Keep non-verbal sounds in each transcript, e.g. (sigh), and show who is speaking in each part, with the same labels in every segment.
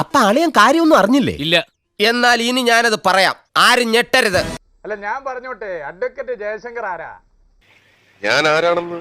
Speaker 1: അപ്പൊ അളിയൻ കാര്യമൊന്നും അറിഞ്ഞില്ലേ?
Speaker 2: ഇല്ല.
Speaker 1: എന്നാൽ ഇനി ഞാനത് പറയാം. ആരും ഞെട്ടരുത്.
Speaker 3: അല്ല ഞാൻ പറഞ്ഞോട്ടെ അഡ്വക്കേറ്റ് ജയശങ്കർ ആരാ?
Speaker 4: ഞാൻ ആരാണെന്ന്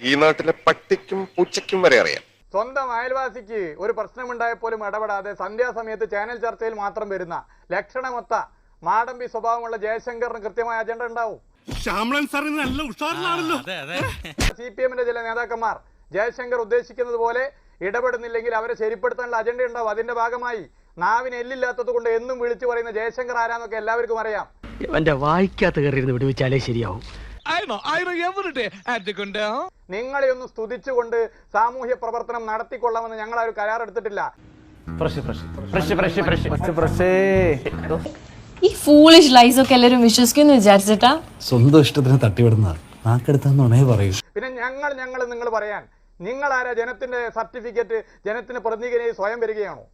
Speaker 4: ഈ നാട്ടിലെ പട്ടിക്കും പൂച്ചയ്ക്കും വരെ അറിയാം.
Speaker 3: സ്വന്തം അയൽവാസിക്ക് ഒരു പ്രശ്നമുണ്ടായപ്പോലും ഇടപെടാതെ സന്ധ്യാസമയത്ത് ചാനൽ ചർച്ചയിൽ മാത്രം വരുന്ന ലക്ഷണമൊത്ത മാടമ്പി സ്വഭാവമുള്ള ജയശങ്കറിന് കൃത്യമായ അജണ്ട ഉണ്ടാവും. (laughs) സി പി എമ്മിന്റെ ചില നേതാക്കന്മാർ ജയശങ്കർ ഉദ്ദേശിക്കുന്നത് പോലെ ഇടപെടുന്നില്ലെങ്കിൽ അവരെ ശരിപ്പെടുത്താനുള്ള അജണ്ട ഉണ്ടാവും. അതിന്റെ ഭാഗമായി നാവിന് എല്ലില്ലാത്തത് കൊണ്ട് എന്നും വിളിച്ചു പറയുന്ന ജയശങ്കർ ആരാന്നൊക്കെ എല്ലാവർക്കും അറിയാം.
Speaker 5: എന്റെ വായിക്കാത്ത കയറിയിരുന്ന് വിടുവിച്ചാലേ ശരിയാവും.
Speaker 3: നിങ്ങളെ ഒന്ന് സ്തുതിച്ചുകൊണ്ട് സാമൂഹ്യ പ്രവർത്തനം നടത്തിക്കൊള്ളാമെന്ന് ഞങ്ങൾ ആ ഒരു കരാർ എടുത്തിട്ടില്ല
Speaker 6: ഈ ഫൂളിഷ് ലൈസ് ഒക്കെ എല്ലാവരും വിശ്വസിക്കുന്നു വിചാരിച്ചിട്ടാ?
Speaker 7: സ്വന്തം ഇഷ്ടത്തിന് തട്ടിവിടുന്ന നാക്കെടുത്താന്നുണേ പറയൂ.
Speaker 3: പിന്നെ ഞങ്ങൾ ഞങ്ങൾ നിങ്ങൾ പറയാൻ നിങ്ങൾ ആരാ ജനത്തിന്റെ സർട്ടിഫിക്കറ്റ് ജനത്തിന് പ്രതിനിധിയായി സ്വയം വരികയാണോ?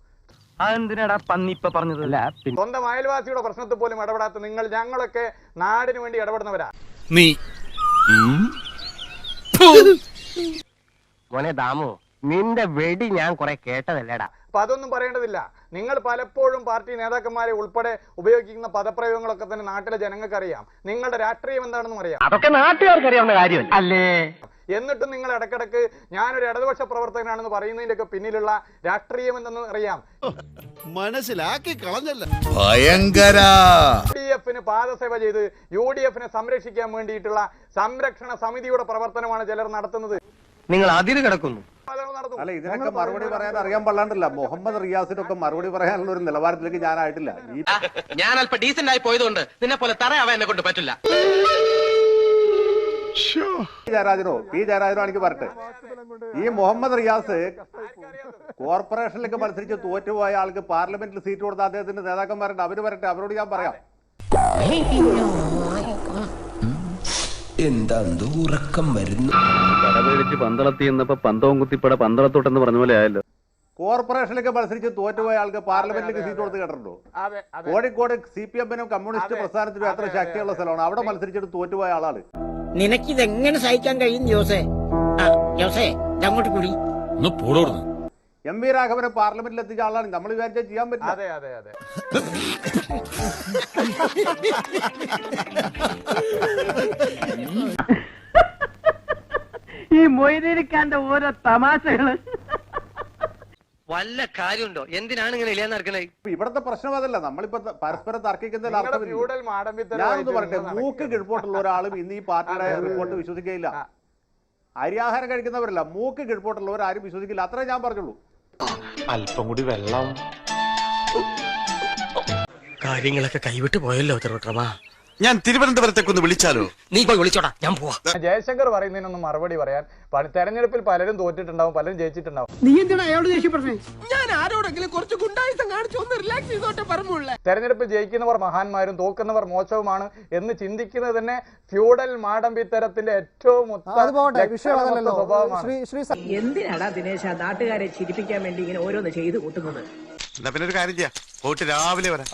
Speaker 5: അതെന്തിനാടാ പന്നിപ്പ പറഞ്ഞതല്ല
Speaker 3: സ്വന്തം അയൽവാസിയുടെ പ്രശ്നത്തിൽ പോലും ഇടപെടാത്ത നിങ്ങൾ ഞങ്ങളൊക്കെ നാടിനു വേണ്ടി ഇടപെടുന്നവരാ.
Speaker 2: നീ
Speaker 5: മോനെ ദാമു നിന്റെ വെടി ഞാൻ കുറെ കേട്ടതല്ലേടാ.
Speaker 3: അപ്പൊ അതൊന്നും പറയേണ്ടതില്ല. നിങ്ങൾ പലപ്പോഴും പാർട്ടി നേതാക്കന്മാരെ ഉൾപ്പെടെ ഉപയോഗിക്കുന്ന പദപ്രയോഗങ്ങളൊക്കെ തന്നെ നാട്ടിലെ ജനങ്ങൾക്ക് അറിയാം നിങ്ങളുടെ രാഷ്ട്രീയം എന്താണെന്നും അറിയാം.
Speaker 5: അതൊക്കെ നാട്ടുകാർക്ക് അറിയാവുന്ന കാര്യമല്ല? അല്ലേ?
Speaker 3: എന്നിട്ടും നിങ്ങൾ ഇടക്കിടക്ക് ഞാനൊരു ഇടതുപക്ഷ പ്രവർത്തകനാണെന്ന് പറയുന്നതിന്റെ ഒക്കെ പിന്നിലുള്ള രാഷ്ട്രീയം എന്തെന്ന് അറിയാം.
Speaker 8: മനസ്സിലാക്കി കളഞ്ഞല്ല.
Speaker 4: ഭയങ്കര.
Speaker 3: ഡി എഫിന് പാദസേവ ചെയ്ത് യു ഡി എഫിനെ സംരക്ഷിക്കാൻ വേണ്ടിയിട്ടുള്ള സംരക്ഷണ സമിതിയുടെ പ്രവർത്തനമാണ് ചിലർ നടത്തുന്നത്.
Speaker 5: നിങ്ങൾ അതിര് കിടക്കുന്നു.
Speaker 9: അല്ല ഇതിനൊക്കെ മറുപടി പറയാൻ അറിയാൻ പാടില്ല മുഹമ്മദ് റിയാസിനൊക്കെ മറുപടി പറയാനുള്ള ഒരു നിലവാരത്തിലേക്ക് ഞാനായിട്ടില്ല.
Speaker 1: ഞാൻ അല്പം ഡീസന്റ് ആയി പോയതുകൊണ്ട് നിന്നെ പോലെ തറയാവാൻ എന്നെ കൊണ്ട് പറ്റില്ല.
Speaker 9: ജയരാജനോ പി ജയരാജനോ എനിക്ക് പറട്ടെ ഈ മുഹമ്മദ് റിയാസ് കോർപ്പറേഷനിലേക്ക് മത്സരിച്ച് തോറ്റുപോയ ആൾക്ക് പാർലമെന്റിൽ സീറ്റ് കൊടുത്ത അദ്ദേഹത്തിന്റെ നേതാക്കന്മാരുണ്ട്. അവർ വരട്ടെ അവരോട് ഞാൻ പറയാം.
Speaker 1: എന്താ ഉറക്കം വരുന്നു?
Speaker 7: പന്തളത്തി എന്നപ്പോ പന്തവും കുത്തിപ്പട പന്തളത്തോട്ടെന്ന് പറഞ്ഞ പോലെ ആയല്ലോ.
Speaker 9: കോർപ്പറേഷനിലേക്ക് മത്സരിച്ച് തോറ്റുപോയ ആൾക്ക് പാർലമെന്റിലേക്ക് സീറ്റ് കൊടുത്ത് കേട്ടിട്ടുണ്ടോ?
Speaker 3: അതെ അതെ.
Speaker 9: കോഴിക്കോട് സി പി എമ്മിനും കമ്മ്യൂണിസ്റ്റ്. പ്രസ്ഥാനത്തിനും എത്ര ശക്തിയുള്ള. സ്ഥലമാണ്? അവിടെ മത്സരിച്ചിട്ട് തോറ്റുപോയ ആളാണ്.
Speaker 10: നിനക്ക് നിനക്കിതെങ്ങനെ സഹിക്കാൻ കഴിയും ജോസേ? ആ ജോസേ അങ്ങോട്ട് കൂടി
Speaker 9: എം വി രാഘവനെ പാർലമെന്റിൽ എത്തിച്ച ആളാണ്. നമ്മൾ വിചാരിച്ചാൽ ചെയ്യാൻ പറ്റില്ല.
Speaker 3: അതെ അതെ അതെ.
Speaker 5: ഈ മൊയ്തീനിക്കാന്റെ ഓരോ തമാശകൾ.
Speaker 10: വല്ല കാര്യമുണ്ടോ? എന്തിനാണ് ഇങ്ങനെ ഇല്ലാന്ന് നടക്കണേ?
Speaker 9: ഇപ്പൊ ഇവിടുത്തെ പ്രശ്നം അതല്ല. നമ്മളിപ്പോ പരസ്പരം തർക്കിക്കുന്നതിൽ അർത്ഥമില്ല ഞാനൊന്ന് പറയട്ടെ. മൂക്ക്. കിഴപ്പോട്ടുള്ള ഒരാളും ഇന്ന് ഈ പാർട്ടിയുടെ റിപ്പോർട്ട്. വിശ്വസിക്കുകയില്ല. അരിയാഹാരം കഴിക്കുന്നവരല്ല. മൂക്ക് കിഴപ്പോട്ടുള്ളവർ ആരും വിശ്വസിക്കില്ല. അത്രേ ഞാൻ പറഞ്ഞുള്ളൂ.
Speaker 7: അല്പം കൂടി വെള്ളം.
Speaker 5: കാര്യങ്ങളൊക്കെ കൈവിട്ട് പോയല്ലോ തിരുവട്ടമാ
Speaker 8: ഞാൻ തിരുവനന്തപുരത്തേക്കൊന്ന് വിളിച്ചാലോ?
Speaker 10: നീ പോയി വിളിച്ചോടാ ഞാൻ പോവാ.
Speaker 3: ജയശങ്കർ പറയുന്നതിനൊന്നും മറുപടി പറയാൻ തെരഞ്ഞെടുപ്പിൽ പലരും തോറ്റിട്ടുണ്ടാവും പലരും ജയിച്ചിട്ടുണ്ടാവും.
Speaker 5: നീ എന്തിനാ അയാളോട് ദേഷ്യപ്പെടുന്നേ
Speaker 3: തെരഞ്ഞെടുപ്പിൽ ജയിക്കുന്നവർ മഹാന്മാരും തോക്കുന്നവർ മോശവുമാണ് എന്ന് ചിന്തിക്കുന്നത് തന്നെ ഫ്യൂഡൽ മാടമ്പിത്തരത്തിന്റെ ഏറ്റവും
Speaker 10: എന്തിനാടാ ദിനേശ നാട്ടുകാരെ ചിരിപ്പിക്കാൻ വേണ്ടി ഇങ്ങനെ ഓരോന്ന് ചെയ്ത് കൂട്ടുന്നത്?
Speaker 8: എന്നാ പിന്നെ ഒരു കാര്യം ചെയ്യാം. പോയിട്ട് രാവിലെ വരാം.